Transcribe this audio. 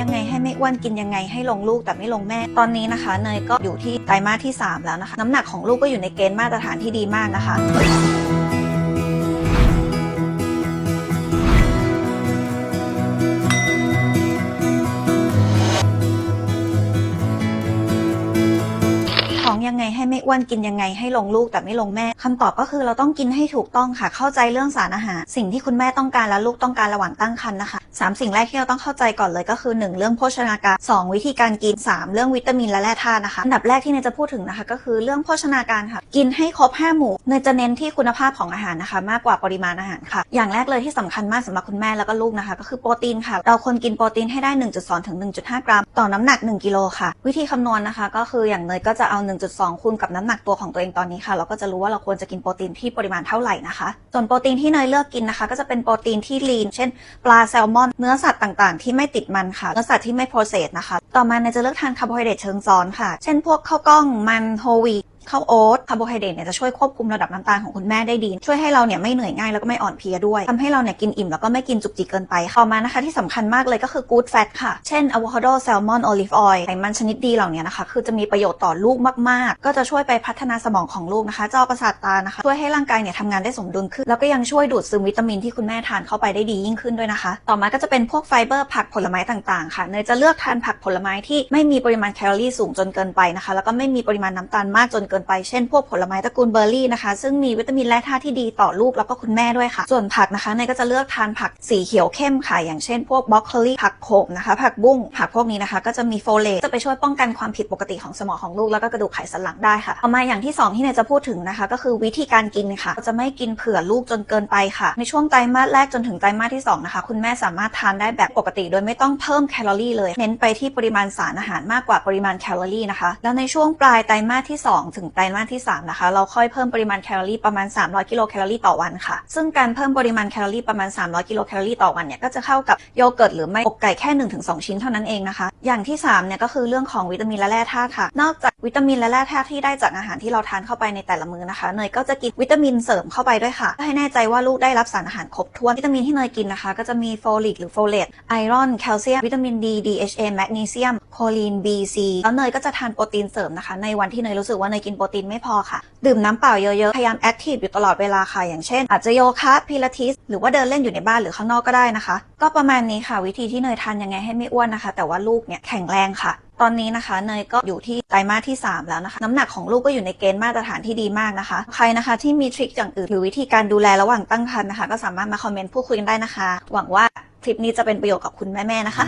ยังไงให้ไม่อ้วนกินยังไงให้ลงลูกแต่ไม่ลงแม่ ตอนนี้นะคะ เนยก็อยู่ที่ไตรมาสที่ 3 แล้วนะคะ น้ำหนักของลูกก็อยู่ในเกณฑ์มาตรฐานที่ดีมากนะคะท้องยังไงให้ไม่อ้วนกินยังไงให้ลงลูกแต่ไม่ลงแม่คำตอบก็คือเราต้องกินให้ถูกต้องค่ะ เข้าใจเรื่องสารอาหาร สิ่งที่คุณแม่ต้องการและลูกต้องการระหว่างตั้งครรภ์นะคะสามสิ่งแรกที่เราต้องเข้าใจก่อนเลยก็คือ 1 เรื่องโภชนาการ 2 วิธีการกิน 3 เรื่องวิตามินและแร่ธาตุนะคะอันดับแรกที่เนยจะพูดถึงนะคะ ก็คือเรื่องโภชนาการค่ะ กินให้ครบ5หมู่เนยจะเน้นที่คุณภาพของอาหารนะคะ มากกว่าปริมาณอาหารค่ะ อย่างแรกเลยที่สำคัญมากสำหรับคุณแม่แล้วก็ลูกนะคะ ก็คือโปรตีนค่ะ เราควรกินโปรตีนให้ได้ 1.2 ถึง 1.5 กรัม ต่อน้ำหนัก 1 กิโลค่ะ วิธีคำนวณนะคะ ก็คืออย่างเนยก็จะเอา 1.2คูณกับน้ำหนักตัวของตัวเองตอนนี้ค่ะ เราก็จะรู้ว่าเราควรจะกินโปรตีนที่ปริมาณเท่าไหร่นะคะ ส่วนโปรตีนที่เนยเลือกกินนะคะ ก็จะเป็นโปรตีนที่ลีน เช่น ปลาแซลมอน เนื้อสัตว์ต่างๆ ที่ไม่ติดมันค่ะ เนื้อสัตว์ที่ไม่โปรเซสนะคะ ต่อมาเนยจะเลือกทานคาร์โบไฮเดรตเชิงซ้อนค่ะ เช่นพวกข้าวกล้อง มัน โฮวี ข้าวโอ๊ตคาร์โบไฮเดรตเนี่ยจะช่วยควบคุมระดับน้ำตาลของคุณแม่ได้ดี ช่วยให้เราเนี่ยไม่เหนื่อยง่ายแล้วก็ไม่อ่อนเพลียด้วยทำให้เราเนี่ยกินอิ่มแล้วก็ไม่กินจุกจิกเกินไปต่อมานะคะที่สำคัญมากเลยก็คือ good fat ค่ะ เช่นอะโวคาโดแซลมอนโอลิฟออยล์ไขมันชนิดดีเหล่านี้นะคะคือจะมีประโยชน์ต่อลูกมากๆ ก็จะช่วยไปพัฒนาสมองของลูกนะคะจอประสาทตานะคะช่วยให้ร่างกายเนี่ยทำงานได้สมดุลขึ้น แล้วก็ยังช่วยดูดซึมวิตามินที่คุณแม่ทานเข้าไปได้ดียิ่งขึ้นด้วยนะคะ ต่อมาก็จะเป็นพวกไฟเบอร์ผักผลไม้ต่างๆ ค่ะเนยจะเลือกทานผักผลไม้ที่ไม่มีปริมาณแคลอรี่สูงจนเกินไปนะคะแล้วก็ไม่มีปริมาณน้ำตาลมากจนเกินไปเช่นพวกผลไม้ตระกูลเบอร์รี่นะคะ ซึ่งมีวิตามินและธาตุที่ดีต่อลูกแล้วก็คุณแม่ด้วยค่ะ ส่วนผักนะคะเนยก็จะเลือกทานผักสีเขียวเข้มค่ะ อย่างเช่นพวกบรอกโคลีผักโขมนะคะ ผักบุ้งผักพวกนี้นะคะ ก็จะมีโฟเลตจะไปช่วยป้องกันความผิดปกติของสมองของลูกแล้วก็กระดูกไขสันหลังได้ค่ะต่อมาอย่างที่สองที่เนยจะพูดถึงนะคะ ก็คือวิธีการกินค่ะจะไม่กินเผื่อลูกจนเกินไปค่ะ ในช่วงไตรมาสแรกจนถึงไตรมาสที่สองนะคะคุณแม่สามารถทานได้แบบปกติ โดยไม่ต้องเพิ่มแคลอรี่เลย เน้นไปที่ปริมาณสารอาหารมากกว่าปริมาณแคลอรี่นะคะแล้วในช่วงปลายไตรมาสที่สองถึงไตรมาสที่สามนะคะ เราค่อยเพิ่มปริมาณแคลอรี่ประมาณ 300 กิโลแคลอรี่ต่อวันค่ะ ซึ่งการเพิ่มปริมาณแคลอรี่ประมาณ 300 กิโลแคลอรี่ต่อวันเนี่ยก็จะเข้ากับโยเกิร์ตหรือไม่อกไก่แค่ 1-2 ชิ้นเท่านั้นเองนะคะ อย่างที่3เนี่ยก็คือเรื่องของวิตามินและแร่ธาตุค่ะ นอกจากวิตามินและแร่ธาตุที่ได้จากอาหารที่เราทานเข้าไปในแต่ละมื้อนะคะ เนยก็จะกินวิตามินเสริมเข้าไปด้วยค่ะเพื่อให้แน่ใจว่าลูกได้รับสารอาหารครบถ้วน วิตามินที่เนยกินนะคะ ก็จะมีโฟลิกหรือโฟเลต ไอรอน แคลเซียม วิตามินดี DHA แมกนีเซียม โคลีน B C แล้วเนยก็จะทานโปรตีนเสริมนะคะ ในวันที่เนยรู้สึกว่าเนยกินโปรตีนไม่พอค่ะ ดื่มน้ำเปล่าเยอะๆ พยายามแอคทีฟอยู่ตลอดเวลาค่ะ อย่างเช่น อาจจะโยคะพิลาทิส หรือว่าเดินเล่นอยู่ในบ้านหรือข้างนอกก็ได้นะคะ ก็ประมาณนี้ค่ะวิธีที่เนยทานยังไงให้ไม่อ้วนนะคะ แต่ว่าลูกเนี่ยแข็งแรงค่ะ ตอนนี้นะคะ เนยก็อยู่ที่ไตรมาสที่ 3 แล้วนะคะ น้ำหนักของลูกก็อยู่ในเกณฑ์มาตรฐานที่ดีมากนะคะ ใครนะคะที่มีทริคอย่างอื่นหรือวิธีการดูแลระหว่างตั้งครรภ์นะคะ ก็สามารถมาคอมเมนต์พูดคุยกันได้นะคะ หวังว่าคลิปนี้จะเป็นประโยชน์กับคุณแม่ๆนะคะ